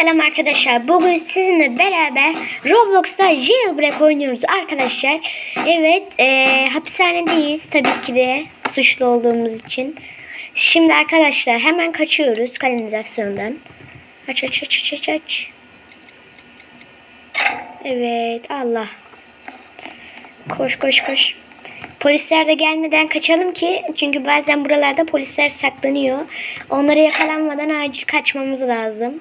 selam arkadaşlar. Bugün sizinle beraber Roblox'ta jailbreak oynuyoruz arkadaşlar. Evet e, hapishanedeyiz tabii ki de suçlu olduğumuz için. Şimdi arkadaşlar hemen kaçıyoruz kanalizasyondan. Aç aç aç aç aç. Evet Allah. Koş koş koş. Polisler de gelmeden kaçalım ki çünkü bazen buralarda polisler saklanıyor. Onları yakalanmadan acil kaçmamız lazım.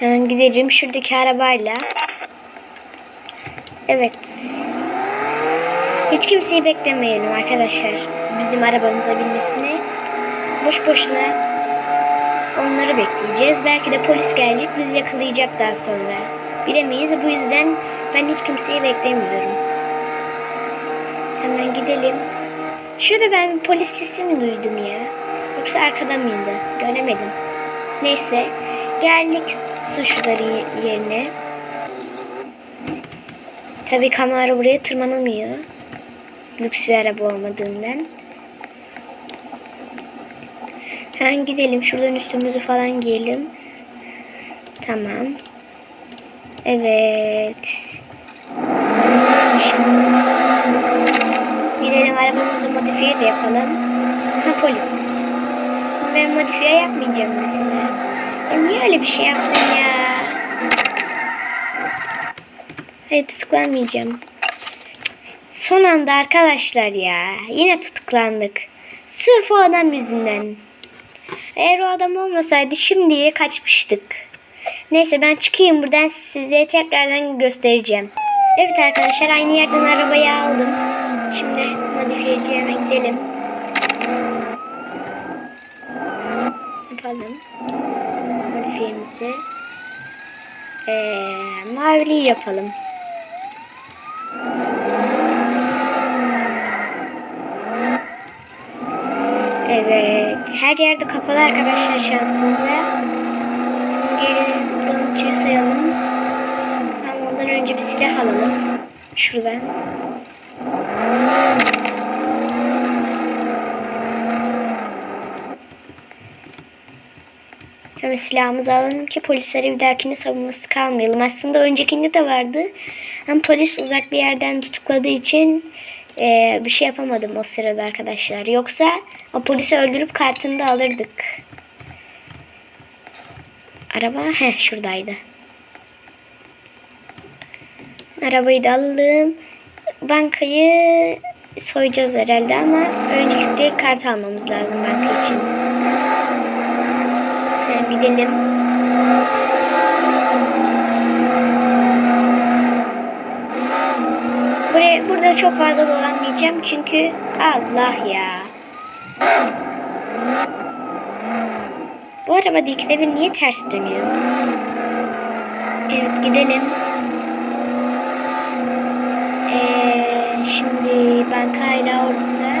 Hemen gidelim şuradaki arabayla. Evet. Hiç kimseyi beklemeyelim arkadaşlar. Bizim arabamıza binmesini. Boş boşuna onları bekleyeceğiz. Belki de polis gelecek bizi yakalayacak daha sonra. Bilemeyiz. Bu yüzden ben hiç kimseyi beklemiyorum. Hemen gidelim. Şurada ben polis sesi mi duydum ya? Yoksa arkada mıydı? Göremedim. Neyse. Geldik suçları yerine. Tabii kamera buraya tırmanamıyor. Lüks bir araba olmadığından. Hemen gidelim. Şuradan üstümüzü falan giyelim. Tamam. Evet. Gidelim arabamızı modifiye de yapalım. Ha polis. Ben modifiye yapmayacağım mesela. Ya niye öyle bir şey yaptın ya? Hayır tutuklanmayacağım. Son anda arkadaşlar ya. Yine tutuklandık. Sırf o adam yüzünden. Eğer o adam olmasaydı şimdiye kaçmıştık. Neyse ben çıkayım buradan size tekrardan göstereceğim. Evet arkadaşlar aynı yerden arabayı aldım. Şimdi modifiyeciye gidelim. Yapalım. Modifiyemizi. Ee, mavili yapalım. Evet. Her yerde kapalı arkadaşlar şansımıza. Geri dolmuşçuyu sayalım. Ama ondan önce bir silah alalım. Şuradan. Şöyle silahımızı alalım ki polislere bir dahakine savunması kalmayalım. Aslında öncekinde de vardı. Ama polis uzak bir yerden tutukladığı için e, bir şey yapamadım o sırada arkadaşlar. Yoksa o polisi öldürüp kartını da alırdık. Araba he şuradaydı. Arabayı da alalım. Bankayı soyacağız herhalde ama öncelikle kart almamız lazım banka için. Gidelim. Buraya, burada çok fazla dolanmayacağım çünkü Allah ya. Bu araba ikide bir niye ters dönüyor? Evet gidelim. Ee, şimdi bankayla orada.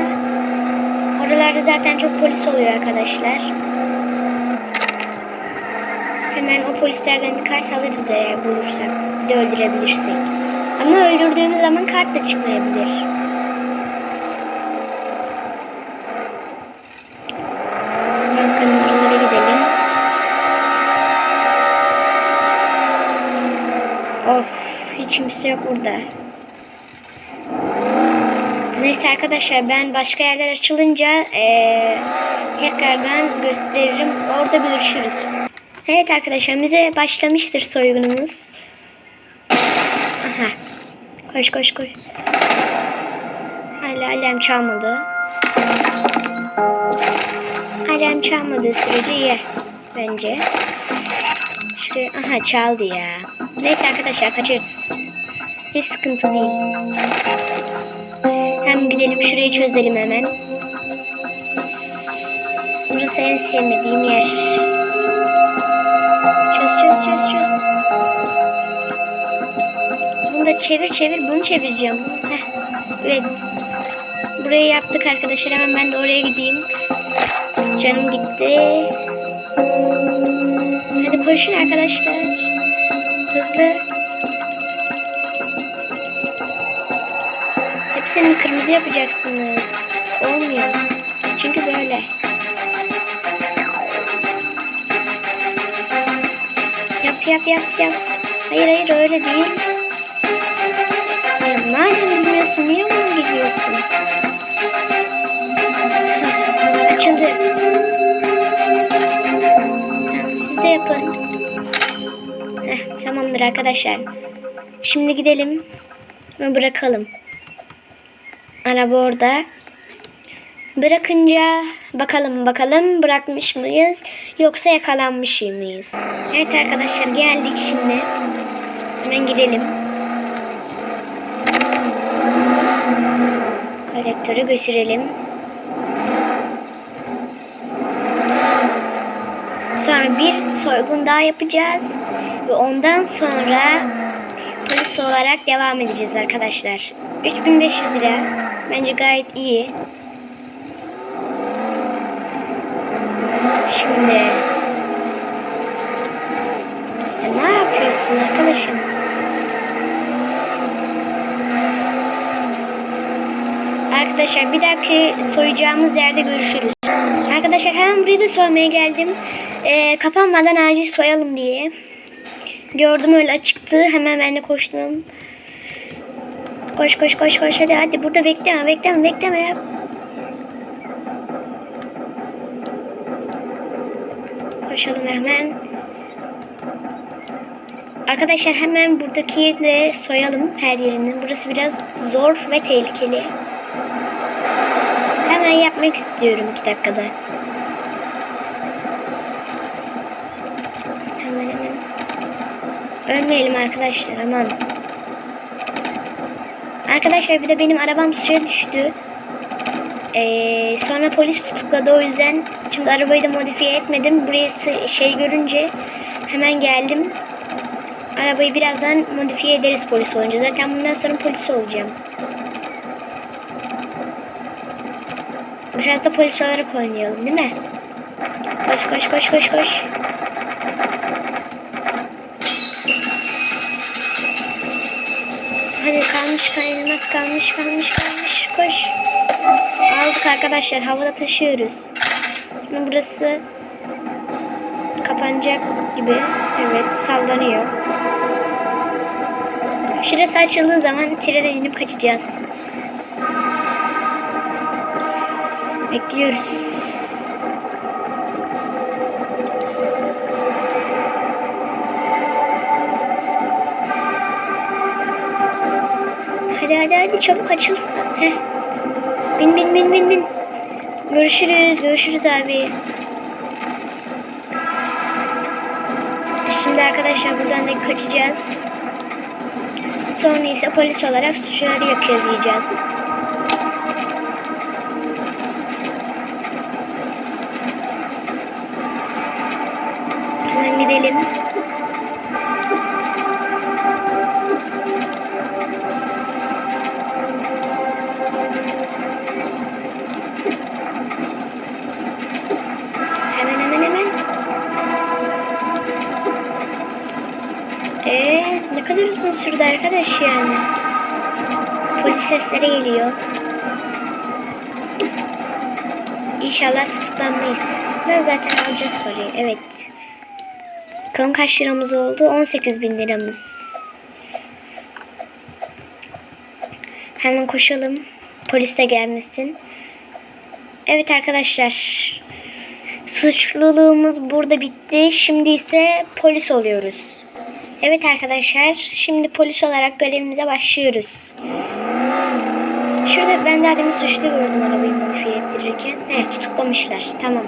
Oralarda zaten çok polis oluyor arkadaşlar. Hemen o polislerden bir kart alırız eğer bulursak. Bir de öldürebilirsek. Ama öldürdüğümüz zaman kart da çıkmayabilir. Bankanın gidelim. Of hiç kimse yok burada. Neyse arkadaşlar ben başka yerler açılınca eee, tekrardan gösteririm. Orada görüşürüz. Evet arkadaşlar müze başlamıştır soygunumuz. Aha. Koş koş koş. Hala alarm çalmadı. Alarm çalmadığı sürece iyi. Bence. Şuraya, aha çaldı ya. Neyse arkadaşlar kaçırız. Hiç sıkıntı değil. Hem gidelim şurayı çözelim hemen. Burası en sevmediğim yer. Çevir çevir. Bunu çevireceğim. Heh. Evet. Burayı yaptık arkadaşlar. Hemen ben de oraya gideyim. Canım gitti. Hadi koşun arkadaşlar. Hızlı. Hepsini kırmızı yapacaksınız. Olmuyor. Çünkü böyle. yap yap yap. Hayır hayır öyle değil. Ya madem bilmiyorsun niye ona gidiyorsun? Hah, Açıldı. Siz de yapın. Tamamdır arkadaşlar. Şimdi gidelim ve bırakalım. Araba orada. Bırakınca bakalım bakalım bırakmış mıyız yoksa yakalanmış mıyız? Evet arkadaşlar geldik şimdi. Hemen gidelim. Kolektörü götürelim. Sonra bir soygun daha yapacağız. Ve ondan sonra polis olarak devam edeceğiz arkadaşlar. 3500 lira. Bence gayet iyi. Şimdi Ya ne yapıyorsun arkadaşım? Arkadaşlar bir dahaki soyacağımız yerde görüşürüz. Arkadaşlar hemen buraya da soymaya geldim. Ee, kapanmadan acil soyalım diye. Gördüm öyle açıktı. Hemen ben de koştum. Koş koş koş koş hadi hadi burada bekleme bekleme bekleme ya. Koşalım hemen. Arkadaşlar hemen buradaki de soyalım her yerini. Burası biraz zor ve tehlikeli. Hemen yapmak istiyorum iki dakikada. Hemen hemen. Ölmeyelim arkadaşlar aman. Arkadaşlar bir de benim arabam suya düştü. Ee, sonra polis tutukladı o yüzden şimdi arabayı da modifiye etmedim. Buraya şey görünce hemen geldim. Arabayı birazdan modifiye ederiz polis olunca. Zaten bundan sonra polis olacağım. Biraz da polis olarak oynayalım değil mi? Koş koş koş koş koş. Hadi kalmış kaynamaz kalmış kalmış kalmış koş. Aldık arkadaşlar havada taşıyoruz. Şimdi burası kapanacak gibi. Evet sallanıyor. Şurası açıldığı zaman trene inip kaçacağız. Bekliyoruz. Hadi hadi hadi çabuk açıl. Heh. Bin bin bin bin bin. Görüşürüz. Görüşürüz abi. Şimdi arkadaşlar buradan da kaçacağız. Sonra ise polis olarak suçları yakalayacağız. Uzun sürdü arkadaş yani. Polis sesleri geliyor. İnşallah tutuklanmayız. Ben zaten alacağız parayı. Evet. Bakalım kaç liramız oldu? 18 bin liramız. Hemen koşalım. Polis de gelmesin. Evet arkadaşlar. Suçluluğumuz burada bitti. Şimdi ise polis oluyoruz. Evet arkadaşlar. Şimdi polis olarak görevimize başlıyoruz. Şurada ben daha demin suçlu gördüm arabayı modifiye ettirirken. Evet tutuklamışlar. Tamam.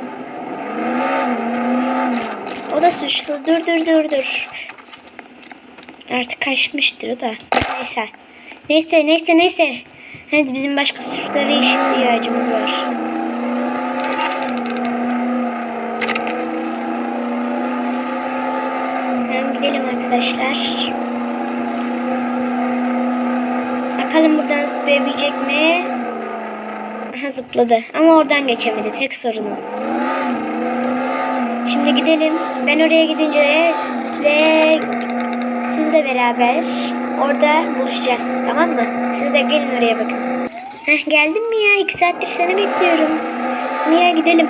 O da suçlu. Dur dur dur dur. Artık kaçmıştır da. Neyse. Neyse neyse neyse. Hadi bizim başka suçlara ihtiyacımız var. Tamam gidelim arkadaşlar. Bakalım buradan zıplayabilecek mi? Aha zıpladı. Ama oradan geçemedi. Tek sorunu. Şimdi gidelim. Ben oraya gidince sizle sizle beraber orada buluşacağız. Tamam mı? Siz de gelin oraya bakın. Heh, geldin mi ya? İki saattir seni bekliyorum. Niye gidelim?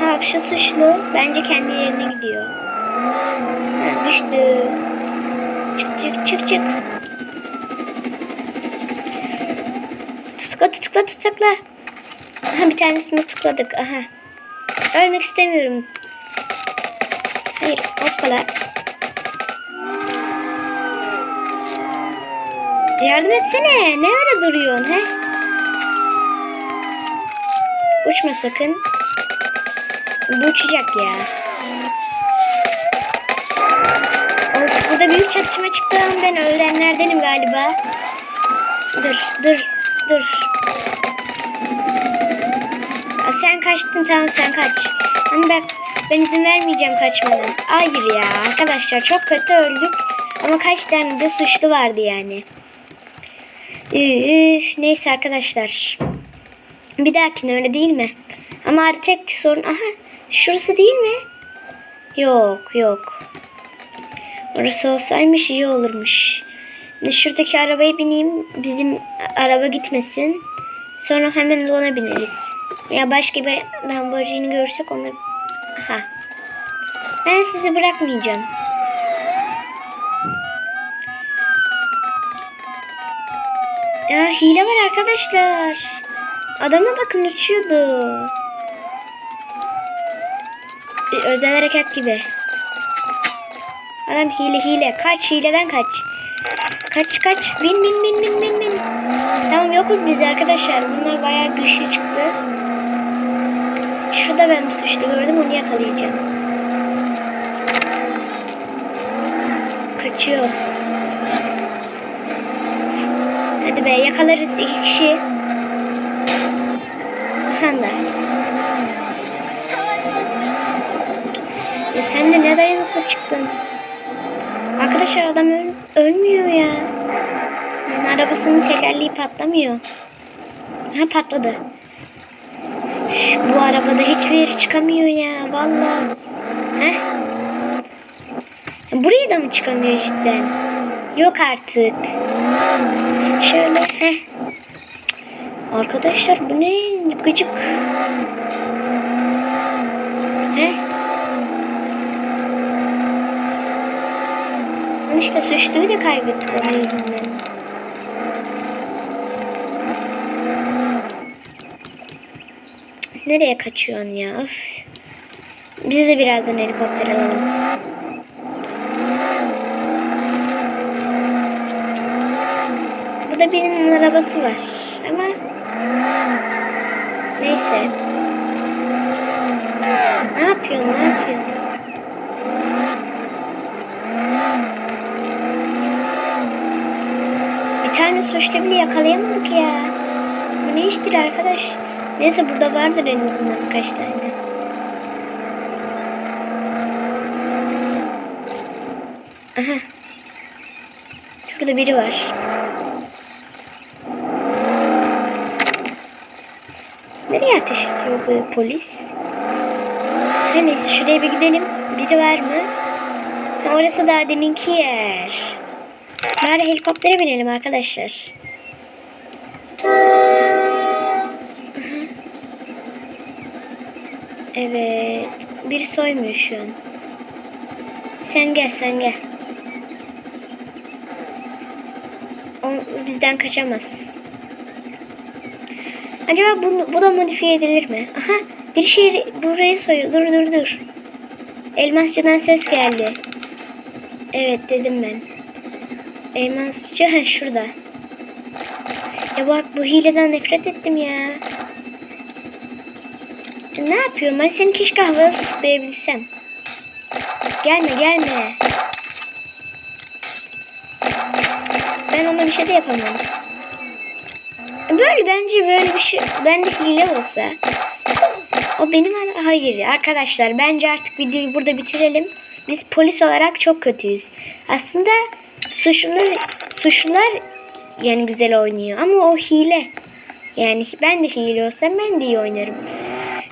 Ha şu suçlu bence kendi yerine gidiyor. Düştü. Çık çık çık çık. Tutukla tutukla tutukla. Aha bir tanesini tutukladık. Aha. Ölmek istemiyorum. Hayır hoppala. Yardım etsene. Ne ara duruyorsun he? Uçma sakın. Bu uçacak ya. Of, burada büyük çatışma çıktı. Ben ölenlerdenim galiba. Dur, dur, dur. Aa, sen kaçtın tamam sen kaç. Ama bak ben izin vermeyeceğim kaçmanın. Hayır ya arkadaşlar çok kötü öldük. Ama kaç tane de suçlu vardı yani. Üf, neyse arkadaşlar. Bir dahakine öyle değil mi? Ama tek sorun... Aha şurası değil mi? Yok yok. Orası olsaymış iyi olurmuş. Şimdi Şuradaki arabaya bineyim. Bizim araba gitmesin. Sonra hemen ona bineriz. Ya başka bir Lamborghini görsek onu... Aha. Ben sizi bırakmayacağım. Ya hile var arkadaşlar. Adama bakın uçuyordu. Bir özel hareket gibi. Adam hile hile. Kaç hileden kaç. Kaç kaç. Bin bin bin bin bin bin. Tamam yokuz biz arkadaşlar. Bunlar bayağı güçlü çıktı. Şurada ben bir suçlu gördüm onu yakalayacağım. Kaçıyor. Hadi be yakalarız iki kişi. Aha da. Ya sen de ne dayanıklı çıktın? Arkadaşlar adam öl- ölmüyor ya. Yani arabasının tekerleği patlamıyor. Ha patladı. Bu arabada hiçbir yere çıkamıyor ya vallahi. Heh. Buraya da mı çıkamıyor cidden? Yok artık. Şöyle heh. Arkadaşlar bu ne? Gıcık. Heh. İşte suçluyu da kaybettik onun yüzünden. Nereye kaçıyorsun ya? Öf. Biz de birazdan helikopter alalım. Burada birinin arabası var. Ama neyse. Ne yapıyorsun? Ne yapıyorsun? Bir tane suçlu bile yakalayamadık ya. Bu ne iştir arkadaş? Neyse burada vardır en azından birkaç tane. Aha. Şurada biri var. Nereye ateş ediyor bu polis? Neyse şuraya bir gidelim. Biri var mı? Orası daha deminki yer. Bari helikoptere binelim arkadaşlar. Evet. Biri soymuyor şu an. Sen gel sen gel. O bizden kaçamaz. Acaba bu, bu da modifiye edilir mi? Aha bir şey burayı soyuyor. Dur dur dur. Elmasçıdan ses geldi. Evet dedim ben. Elmasçı ha şurada. Ya bak bu hileden nefret ettim ya. Ne yapıyorum ben seni keşke havaya tutuklayabilsem. Gelme gelme. Ben ona bir şey de yapamam. Böyle bence böyle bir şey bende hile olsa. O benim hayır arkadaşlar bence artık videoyu burada bitirelim. Biz polis olarak çok kötüyüz. Aslında suçlular suçlular yani güzel oynuyor ama o hile. Yani ben de hile olsam ben de iyi oynarım.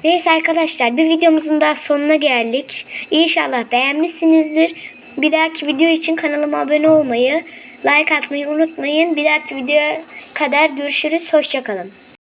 Neyse arkadaşlar bir videomuzun daha sonuna geldik. İnşallah beğenmişsinizdir. Bir dahaki video için kanalıma abone olmayı, like atmayı unutmayın. Bir dahaki videoya kadar görüşürüz. Hoşçakalın.